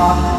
Oh.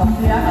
好，对呀。